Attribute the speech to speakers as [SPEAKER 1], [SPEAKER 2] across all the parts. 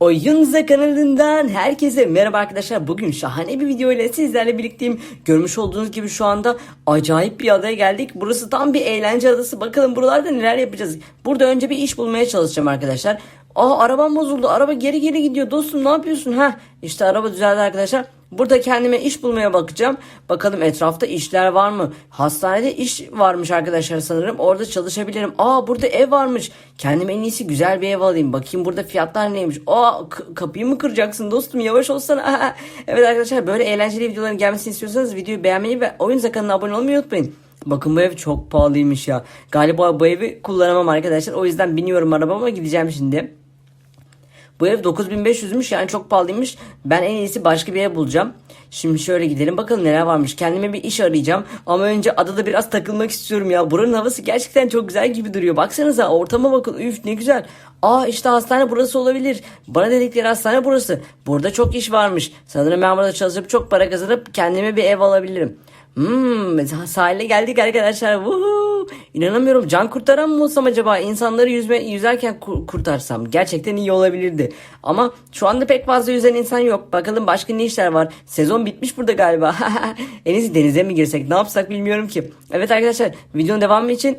[SPEAKER 1] Oyunza kanalından herkese merhaba arkadaşlar. Bugün şahane bir video ile sizlerle birlikteyim. Görmüş olduğunuz gibi şu anda acayip bir adaya geldik. Burası tam bir eğlence adası. Bakalım buralarda neler yapacağız. Burada önce bir iş bulmaya çalışacağım arkadaşlar. Aa arabam bozuldu. Araba geri geri gidiyor. Dostum ne yapıyorsun? Ha işte araba düzeldi arkadaşlar. Burada kendime iş bulmaya bakacağım. Bakalım etrafta işler var mı? Hastanede iş varmış arkadaşlar sanırım. Orada çalışabilirim. Aa burada ev varmış. Kendime en iyisi güzel bir ev alayım. Bakayım burada fiyatlar neymiş. Aa kapıyı mı kıracaksın dostum? Yavaş olsana. evet arkadaşlar böyle eğlenceli videoların gelmesini istiyorsanız videoyu beğenmeyi ve oyun kanalına abone olmayı unutmayın. Bakın bu ev çok pahalıymış ya. Galiba bu evi kullanamam arkadaşlar. O yüzden biniyorum arabama gideceğim şimdi. Bu ev 9500'müş yani çok pahalıymış. Ben en iyisi başka bir ev bulacağım. Şimdi şöyle gidelim bakalım neler varmış. Kendime bir iş arayacağım. Ama önce adada biraz takılmak istiyorum ya. Buranın havası gerçekten çok güzel gibi duruyor. Baksanıza ortama bakın. Üf ne güzel. Aa işte hastane burası olabilir. Bana dedikleri hastane burası. Burada çok iş varmış. Sanırım ben burada çalışıp çok para kazanıp kendime bir ev alabilirim. Hmm, sahile geldik arkadaşlar. Woohoo! İnanamıyorum. Can kurtaran mı olsam acaba? İnsanları yüzme, yüzerken kur- kurtarsam. Gerçekten iyi olabilirdi. Ama şu anda pek fazla yüzen insan yok. Bakalım başka ne işler var. Sezon bitmiş burada galiba. en iyisi denize mi girsek? Ne yapsak bilmiyorum ki. Evet arkadaşlar videonun devamı için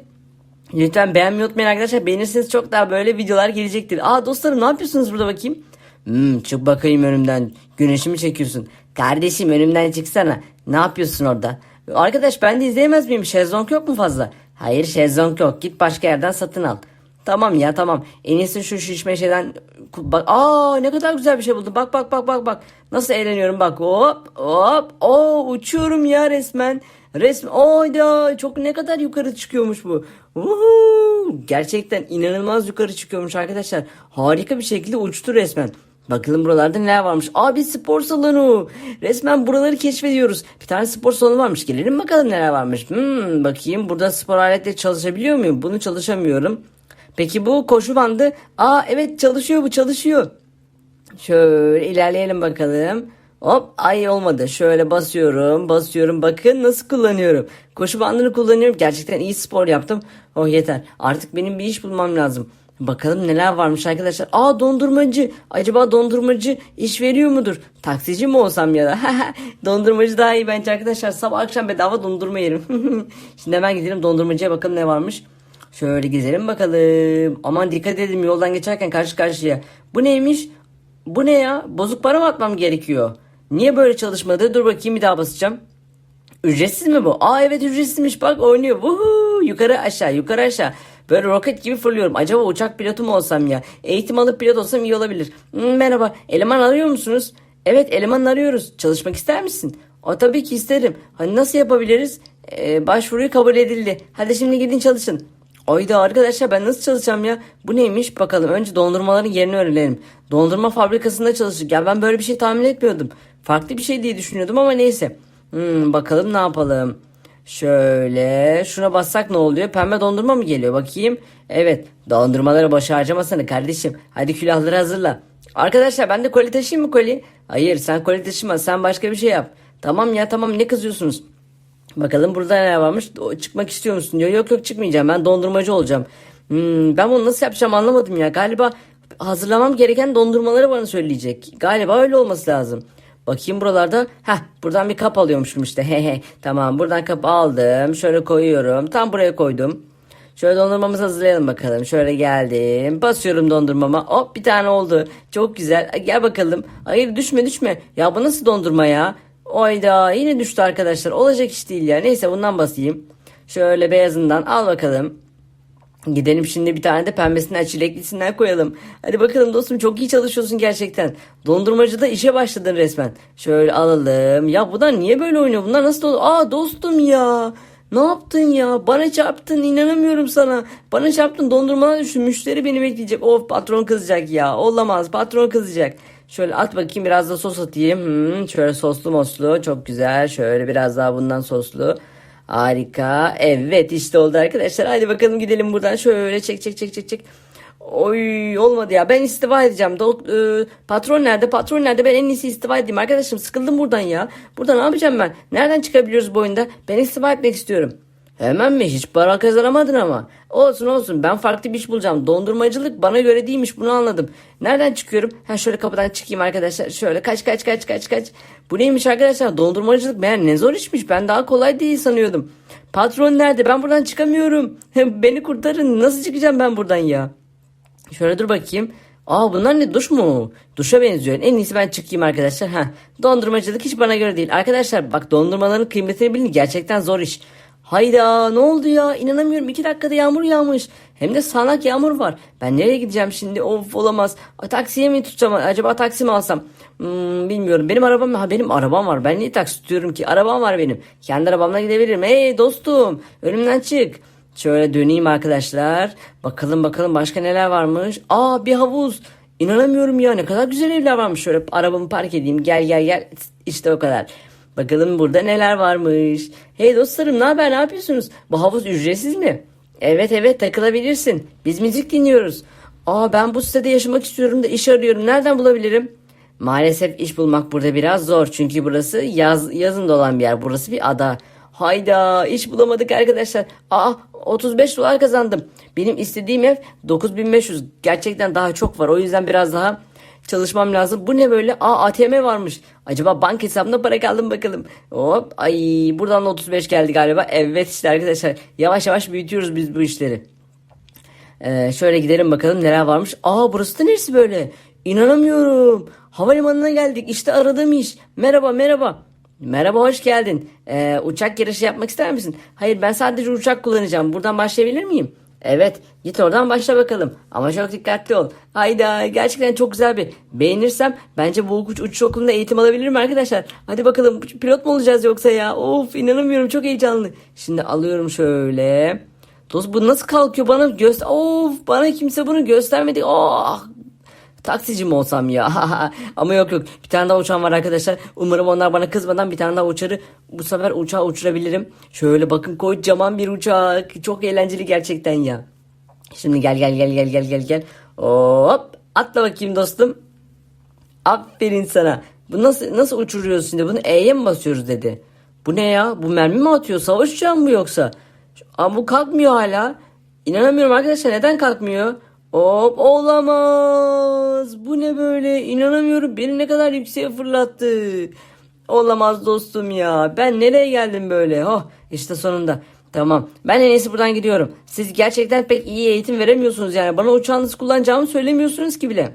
[SPEAKER 1] Lütfen beğenmeyi unutmayın arkadaşlar. Beğenirseniz çok daha böyle videolar gelecektir. Aa dostlarım ne yapıyorsunuz burada bakayım? Hmm, çık bakayım önümden. Güneşimi çekiyorsun. Kardeşim önümden çıksana. Ne yapıyorsun orada? Arkadaş ben de izleyemez miyim? Şezlong yok mu fazla? Hayır şezlong yok. Git başka yerden satın al. Tamam ya tamam. En iyisi şu şişme şeyden bak. Aa ne kadar güzel bir şey buldum. Bak bak bak bak bak. Nasıl eğleniyorum bak. Hop hop. Oo uçuyorum ya resmen. Resmen. Oyda çok ne kadar yukarı çıkıyormuş bu. Uhu, gerçekten inanılmaz yukarı çıkıyormuş arkadaşlar. Harika bir şekilde uçtu resmen. Bakalım buralarda neler varmış. Abi spor salonu. Resmen buraları keşfediyoruz. Bir tane spor salonu varmış. Gelelim bakalım neler varmış. Hmm, bakayım burada spor aletleri çalışabiliyor muyum? Bunu çalışamıyorum. Peki bu koşu bandı. Aa evet çalışıyor bu çalışıyor. Şöyle ilerleyelim bakalım. Hop ay olmadı. Şöyle basıyorum basıyorum bakın nasıl kullanıyorum. Koşu bandını kullanıyorum. Gerçekten iyi spor yaptım. Oh yeter. Artık benim bir iş bulmam lazım. Bakalım neler varmış arkadaşlar. Aa dondurmacı. Acaba dondurmacı iş veriyor mudur? Taksici mi olsam ya da? dondurmacı daha iyi bence arkadaşlar. Sabah akşam bedava dondurma yerim. Şimdi hemen gidelim dondurmacıya bakalım ne varmış. Şöyle gezelim bakalım. Aman dikkat edin yoldan geçerken karşı karşıya. Bu neymiş? Bu ne ya? Bozuk para mı atmam gerekiyor? Niye böyle çalışmadı? Dur bakayım bir daha basacağım. Ücretsiz mi bu? Aa evet ücretsizmiş bak oynuyor. Vuhuu yukarı aşağı yukarı aşağı. Böyle roket gibi fırlıyorum. Acaba uçak pilotu mu olsam ya? Eğitim alıp pilot olsam iyi olabilir. Hmm, merhaba eleman arıyor musunuz? Evet eleman arıyoruz. Çalışmak ister misin? O tabii ki isterim. Hani nasıl yapabiliriz? Ee, başvuruyu kabul edildi. Hadi şimdi gidin çalışın. Oyda arkadaşlar ben nasıl çalışacağım ya? Bu neymiş bakalım. Önce dondurmaların yerini öğrenelim. Dondurma fabrikasında çalıştık. Ya ben böyle bir şey tahmin etmiyordum. Farklı bir şey diye düşünüyordum ama neyse. Hmm, bakalım ne yapalım. Şöyle şuna bassak ne oluyor? Pembe dondurma mı geliyor? Bakayım. Evet dondurmaları boşa harcamasana kardeşim. Hadi külahları hazırla. Arkadaşlar ben de koli taşıyayım mı koli? Hayır sen koli taşıma sen başka bir şey yap. Tamam ya tamam ne kızıyorsunuz? Bakalım burada neler varmış. Çıkmak istiyor musun diyor. Yok yok çıkmayacağım. Ben dondurmacı olacağım. Hmm, ben bunu nasıl yapacağım anlamadım ya. Galiba hazırlamam gereken dondurmaları bana söyleyecek. Galiba öyle olması lazım. Bakayım buralarda. Heh buradan bir kap alıyormuşum işte. He he. Tamam buradan kap aldım. Şöyle koyuyorum. Tam buraya koydum. Şöyle dondurmamızı hazırlayalım bakalım. Şöyle geldim. Basıyorum dondurmama. Hop bir tane oldu. Çok güzel. Gel bakalım. Hayır düşme düşme. Ya bu nasıl dondurma ya? Oyda yine düştü arkadaşlar. Olacak iş değil ya. Neyse bundan basayım. Şöyle beyazından al bakalım. Gidelim şimdi bir tane de pembesinden çileklisinden koyalım. Hadi bakalım dostum çok iyi çalışıyorsun gerçekten. Dondurmacıda işe başladın resmen. Şöyle alalım. Ya bunlar niye böyle oynuyor? Bunlar nasıl dolu? Aa dostum ya. Ne yaptın ya? Bana çarptın inanamıyorum sana. Bana çarptın dondurmadan düştü. Müşteri beni bekleyecek. Of patron kızacak ya. Olamaz patron kızacak. Şöyle at bakayım biraz da sos atayım. Hmm, şöyle soslu moslu çok güzel. Şöyle biraz daha bundan soslu. Harika. Evet işte oldu arkadaşlar. Hadi bakalım gidelim buradan. Şöyle çek çek çek çek çek. Oy olmadı ya. Ben istifa edeceğim. Dok- e, patron nerede? Patron nerede? Ben en iyisi istifa edeyim. Arkadaşım sıkıldım buradan ya. Burada ne yapacağım ben? Nereden çıkabiliyoruz bu oyunda? Ben istifa etmek istiyorum. Hemen mi? Hiç para kazanamadın ama. Olsun olsun ben farklı bir iş bulacağım. Dondurmacılık bana göre değilmiş bunu anladım. Nereden çıkıyorum? Ha şöyle kapıdan çıkayım arkadaşlar. Şöyle kaç kaç kaç kaç kaç. Bu neymiş arkadaşlar? Dondurmacılık meğer ne zor işmiş. Ben daha kolay değil sanıyordum. Patron nerede? Ben buradan çıkamıyorum. Beni kurtarın. Nasıl çıkacağım ben buradan ya? Şöyle dur bakayım. Aa bunlar ne duş mu? Duşa benziyor. En iyisi ben çıkayım arkadaşlar. Ha, dondurmacılık hiç bana göre değil. Arkadaşlar bak dondurmaların kıymetini bilin. Gerçekten zor iş. Hayda ne oldu ya? İnanamıyorum. iki dakikada yağmur yağmış. Hem de sağanak yağmur var. Ben nereye gideceğim şimdi? Of olamaz. A, taksiye mi tutacağım? Acaba taksi mi alsam? Hmm, bilmiyorum. Benim arabam ha benim arabam var. Ben niye taksi tutuyorum ki? Arabam var benim. Kendi arabamla gidebilirim. Hey dostum önümden çık. Şöyle döneyim arkadaşlar. Bakalım bakalım başka neler varmış. Aa bir havuz. İnanamıyorum ya ne kadar güzel evler varmış. Şöyle arabamı park edeyim. Gel gel gel. İşte o kadar. Bakalım burada neler varmış. Hey dostlarım ne haber ne yapıyorsunuz? Bu havuz ücretsiz mi? Evet evet takılabilirsin. Biz müzik dinliyoruz. Aa ben bu sitede yaşamak istiyorum da iş arıyorum. Nereden bulabilirim? Maalesef iş bulmak burada biraz zor. Çünkü burası yaz, yazın dolan bir yer. Burası bir ada. Hayda iş bulamadık arkadaşlar. Aa 35 dolar kazandım. Benim istediğim ev 9500. Gerçekten daha çok var. O yüzden biraz daha çalışmam lazım. Bu ne böyle? Aa ATM varmış. Acaba bank hesabına para kaldım bakalım. Hop ay buradan da 35 geldi galiba. Evet işte arkadaşlar yavaş yavaş büyütüyoruz biz bu işleri. Ee, şöyle gidelim bakalım neler varmış. Aa burası da neresi böyle? İnanamıyorum. Havalimanına geldik. İşte aradığım iş. Merhaba merhaba. Merhaba hoş geldin. Ee, uçak yarışı yapmak ister misin? Hayır ben sadece uçak kullanacağım. Buradan başlayabilir miyim? Evet git oradan başla bakalım. Ama çok dikkatli ol. Hayda gerçekten çok güzel bir. Beğenirsem bence bu uç, uçuş okulunda eğitim alabilirim arkadaşlar. Hadi bakalım pilot mu olacağız yoksa ya? Of inanamıyorum çok heyecanlı. Şimdi alıyorum şöyle. Dost bu nasıl kalkıyor bana göster. Of bana kimse bunu göstermedi. Oh Taksici mi olsam ya? Ama yok yok. Bir tane daha uçağım var arkadaşlar. Umarım onlar bana kızmadan bir tane daha uçarı bu sefer uçağı uçurabilirim. Şöyle bakın kocaman bir uçak. Çok eğlenceli gerçekten ya. Şimdi gel gel gel gel gel gel gel. Hop atla bakayım dostum. Aferin sana. Bu nasıl nasıl uçuruyorsun şimdi? Bunu E'ye mi basıyoruz dedi. Bu ne ya? Bu mermi mi atıyor? Savaş uçağı mı yoksa? Ama bu kalkmıyor hala. İnanamıyorum arkadaşlar. Neden kalkmıyor? Hop olamaz. İnanamıyorum. Beni ne kadar yükseğe fırlattı. Olamaz dostum ya. Ben nereye geldim böyle? Oh işte sonunda. Tamam. Ben en iyisi buradan gidiyorum. Siz gerçekten pek iyi eğitim veremiyorsunuz yani. Bana uçağınızı kullanacağımı söylemiyorsunuz ki bile.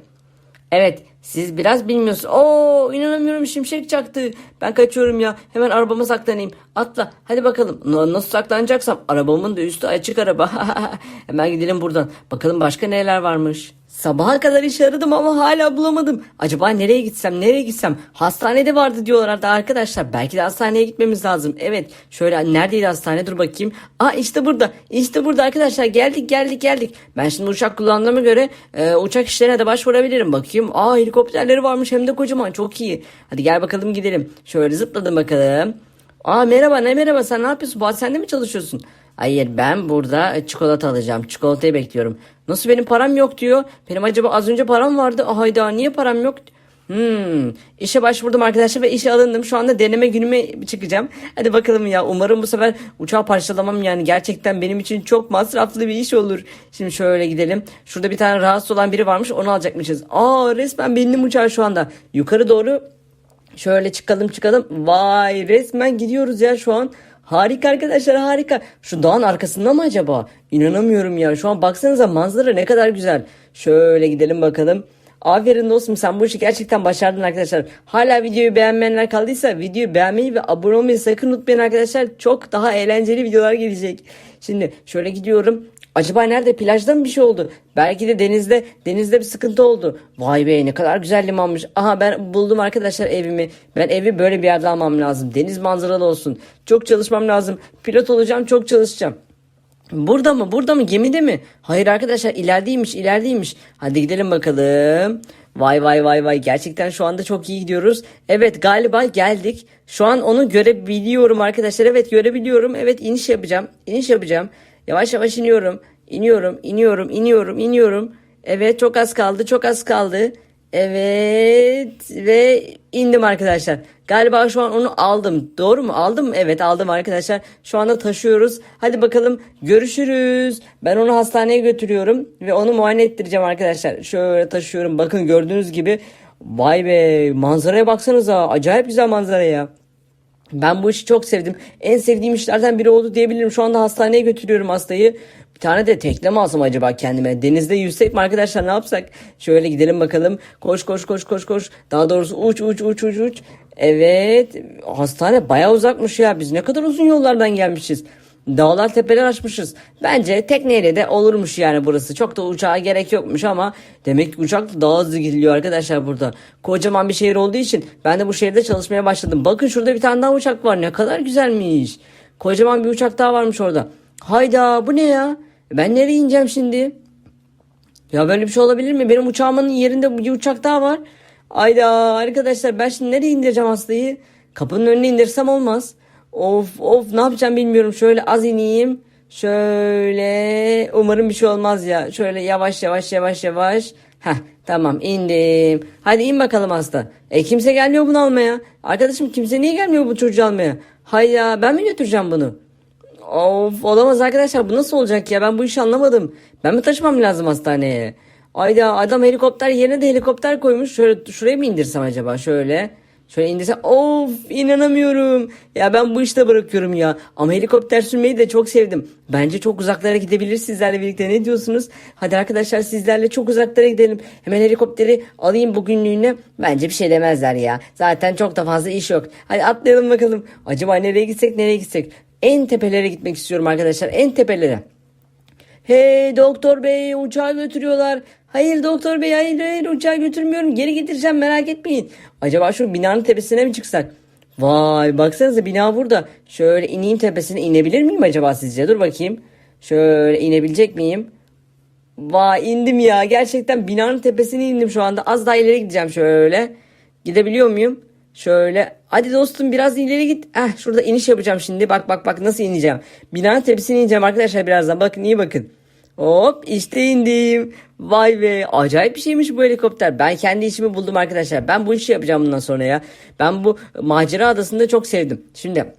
[SPEAKER 1] Evet siz biraz bilmiyorsunuz. Oo inanamıyorum şimşek çaktı. Ben kaçıyorum ya. Hemen arabama saklanayım. Atla hadi bakalım. Nasıl saklanacaksam arabamın da üstü açık araba. Hemen gidelim buradan. Bakalım başka neler varmış. Sabaha kadar iş aradım ama hala bulamadım. Acaba nereye gitsem nereye gitsem? Hastanede vardı diyorlardı arkadaşlar. Belki de hastaneye gitmemiz lazım. Evet şöyle neredeydi hastane dur bakayım. Aa işte burada işte burada arkadaşlar geldik geldik geldik. Ben şimdi uçak kullandığıma göre e, uçak işlerine de başvurabilirim. Bakayım aa helikopterleri varmış hem de kocaman çok iyi. Hadi gel bakalım gidelim. Şöyle zıpladım bakalım. Aa merhaba ne merhaba sen ne yapıyorsun? Bu sen de mi çalışıyorsun? Hayır ben burada çikolata alacağım. Çikolatayı bekliyorum. Nasıl benim param yok diyor. Benim acaba az önce param vardı. Hayda niye param yok? Hmm, işe başvurdum arkadaşlar ve işe alındım. Şu anda deneme günüme çıkacağım. Hadi bakalım ya. Umarım bu sefer uçağı parçalamam yani. Gerçekten benim için çok masraflı bir iş olur. Şimdi şöyle gidelim. Şurada bir tane rahatsız olan biri varmış. Onu alacakmışız. Aa resmen benim uçağı şu anda. Yukarı doğru Şöyle çıkalım çıkalım. Vay resmen gidiyoruz ya şu an. Harika arkadaşlar harika. Şu dağın arkasında mı acaba? İnanamıyorum ya. Şu an baksanıza manzara ne kadar güzel. Şöyle gidelim bakalım. Aferin dostum sen bu işi gerçekten başardın arkadaşlar. Hala videoyu beğenmeyenler kaldıysa videoyu beğenmeyi ve abone olmayı sakın unutmayın arkadaşlar. Çok daha eğlenceli videolar gelecek. Şimdi şöyle gidiyorum. Acaba nerede plajda mı bir şey oldu? Belki de denizde denizde bir sıkıntı oldu. Vay be ne kadar güzel limanmış. Aha ben buldum arkadaşlar evimi. Ben evi böyle bir yerde almam lazım. Deniz manzaralı olsun. Çok çalışmam lazım. Pilot olacağım çok çalışacağım. Burada mı? Burada mı? Gemide mi? Hayır arkadaşlar ilerideymiş ilerideymiş. Hadi gidelim bakalım. Vay vay vay vay gerçekten şu anda çok iyi gidiyoruz. Evet galiba geldik. Şu an onu görebiliyorum arkadaşlar. Evet görebiliyorum. Evet iniş yapacağım. İniş yapacağım. Yavaş yavaş iniyorum. İniyorum, iniyorum, iniyorum, iniyorum. Evet çok az kaldı, çok az kaldı. Evet ve indim arkadaşlar. Galiba şu an onu aldım. Doğru mu? Aldım mı? Evet aldım arkadaşlar. Şu anda taşıyoruz. Hadi bakalım görüşürüz. Ben onu hastaneye götürüyorum ve onu muayene ettireceğim arkadaşlar. Şöyle taşıyorum. Bakın gördüğünüz gibi. Vay be manzaraya baksanıza. Acayip güzel manzara ya. Ben bu işi çok sevdim. En sevdiğim işlerden biri oldu diyebilirim. Şu anda hastaneye götürüyorum hastayı. Bir tane de tekne mi alsam acaba kendime? Denizde yüzsek mi arkadaşlar ne yapsak? Şöyle gidelim bakalım. Koş koş koş koş koş. Daha doğrusu uç uç uç uç uç. Evet hastane bayağı uzakmış ya. Biz ne kadar uzun yollardan gelmişiz. Dağlar tepeler açmışız. Bence tekneyle de olurmuş yani burası. Çok da uçağa gerek yokmuş ama demek ki uçak daha hızlı gidiliyor arkadaşlar burada. Kocaman bir şehir olduğu için ben de bu şehirde çalışmaya başladım. Bakın şurada bir tane daha uçak var. Ne kadar güzelmiş. Kocaman bir uçak daha varmış orada. Hayda bu ne ya? Ben nereye ineceğim şimdi? Ya böyle bir şey olabilir mi? Benim uçağımın yerinde bir uçak daha var. Ayda arkadaşlar ben şimdi nereye indireceğim hastayı? Kapının önüne indirsem olmaz. Of of ne yapacağım bilmiyorum. Şöyle az ineyim. Şöyle umarım bir şey olmaz ya. Şöyle yavaş yavaş yavaş yavaş. Heh tamam indim. Hadi in bakalım hasta. E kimse gelmiyor bunu almaya. Arkadaşım kimse niye gelmiyor bu çocuğu almaya? Hayda ben mi götüreceğim bunu? Of olamaz arkadaşlar bu nasıl olacak ya ben bu işi anlamadım. Ben mi taşımam lazım hastaneye? Ayda adam helikopter yerine de helikopter koymuş. Şöyle şuraya mı indirsem acaba şöyle? Şöyle indirsem of inanamıyorum. Ya ben bu işte bırakıyorum ya. Ama helikopter sürmeyi de çok sevdim. Bence çok uzaklara gidebilir sizlerle birlikte ne diyorsunuz? Hadi arkadaşlar sizlerle çok uzaklara gidelim. Hemen helikopteri alayım bugünlüğüne. Bence bir şey demezler ya. Zaten çok da fazla iş yok. Hadi atlayalım bakalım. Acaba nereye gitsek nereye gitsek? En tepelere gitmek istiyorum arkadaşlar. En tepelere. Hey doktor bey uçağa götürüyorlar. Hayır doktor bey hayır hayır uçağa götürmüyorum. Geri getireceğim merak etmeyin. Acaba şu binanın tepesine mi çıksak? Vay baksanıza bina burada. Şöyle ineyim tepesine inebilir miyim acaba sizce? Dur bakayım. Şöyle inebilecek miyim? Vay indim ya. Gerçekten binanın tepesine indim şu anda. Az daha ileri gideceğim şöyle. Gidebiliyor muyum? Şöyle. Hadi dostum biraz ileri git. Eh şurada iniş yapacağım şimdi. Bak bak bak nasıl ineceğim. Binanın tepesine ineceğim arkadaşlar birazdan. Bakın iyi bakın. Hop işte indim. Vay be acayip bir şeymiş bu helikopter. Ben kendi işimi buldum arkadaşlar. Ben bu işi yapacağım bundan sonra ya. Ben bu macera adasını çok sevdim. Şimdi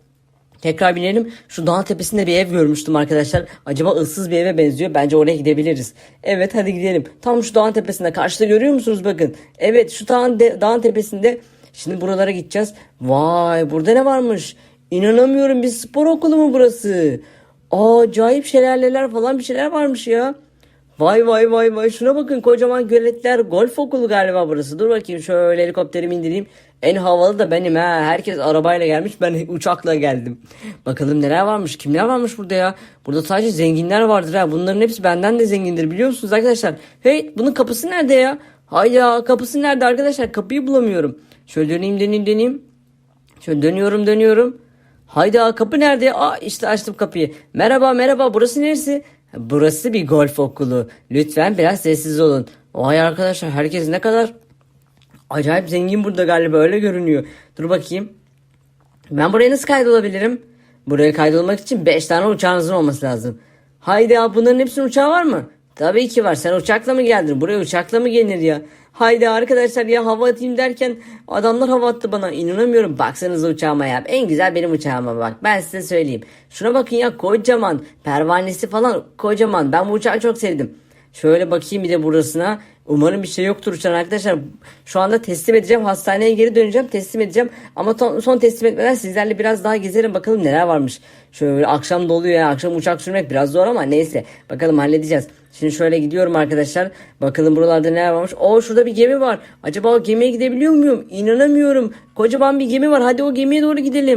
[SPEAKER 1] Tekrar binelim. Şu dağın tepesinde bir ev görmüştüm arkadaşlar. Acaba ıssız bir eve benziyor. Bence oraya gidebiliriz. Evet hadi gidelim. Tam şu dağın tepesinde. Karşıda görüyor musunuz bakın. Evet şu dağın, de, dağın tepesinde. Şimdi buralara gideceğiz. Vay burada ne varmış? İnanamıyorum bir spor okulu mu burası? Acayip şelaleler falan bir şeyler varmış ya. Vay vay vay vay şuna bakın kocaman göletler golf okulu galiba burası. Dur bakayım şöyle helikopterimi indireyim. En havalı da benim ha. Herkes arabayla gelmiş ben uçakla geldim. Bakalım neler varmış kimler varmış burada ya. Burada sadece zenginler vardır ha. Bunların hepsi benden de zengindir biliyor musunuz arkadaşlar. Hey bunun kapısı nerede ya? Hayda kapısı nerede arkadaşlar kapıyı bulamıyorum. Şöyle döneyim döneyim döneyim. Şöyle dönüyorum dönüyorum. Hayda kapı nerede? Aa işte açtım kapıyı. Merhaba merhaba burası neresi? Burası bir golf okulu. Lütfen biraz sessiz olun. Vay arkadaşlar herkes ne kadar acayip zengin burada galiba öyle görünüyor. Dur bakayım. Ben buraya nasıl kaydolabilirim? Buraya kaydolmak için 5 tane uçağınızın olması lazım. Haydi ya bunların hepsinin uçağı var mı? Tabii ki var. Sen uçakla mı geldin? Buraya uçakla mı gelinir ya? Haydi arkadaşlar ya hava atayım derken adamlar hava attı bana. İnanamıyorum. Baksanıza uçağıma ya. En güzel benim uçağıma bak. Ben size söyleyeyim. Şuna bakın ya kocaman. Pervanesi falan kocaman. Ben bu uçağı çok sevdim. Şöyle bakayım bir de burasına. Umarım bir şey yoktur uçan arkadaşlar. Şu anda teslim edeceğim. Hastaneye geri döneceğim. Teslim edeceğim. Ama ton- son teslim etmeden sizlerle biraz daha gezerim. Bakalım neler varmış. Şöyle akşam doluyor ya. Akşam uçak sürmek biraz zor ama neyse. Bakalım halledeceğiz. Şimdi şöyle gidiyorum arkadaşlar. Bakalım buralarda neler varmış. Oo şurada bir gemi var. Acaba o gemiye gidebiliyor muyum? İnanamıyorum. Kocaman bir gemi var. Hadi o gemiye doğru gidelim.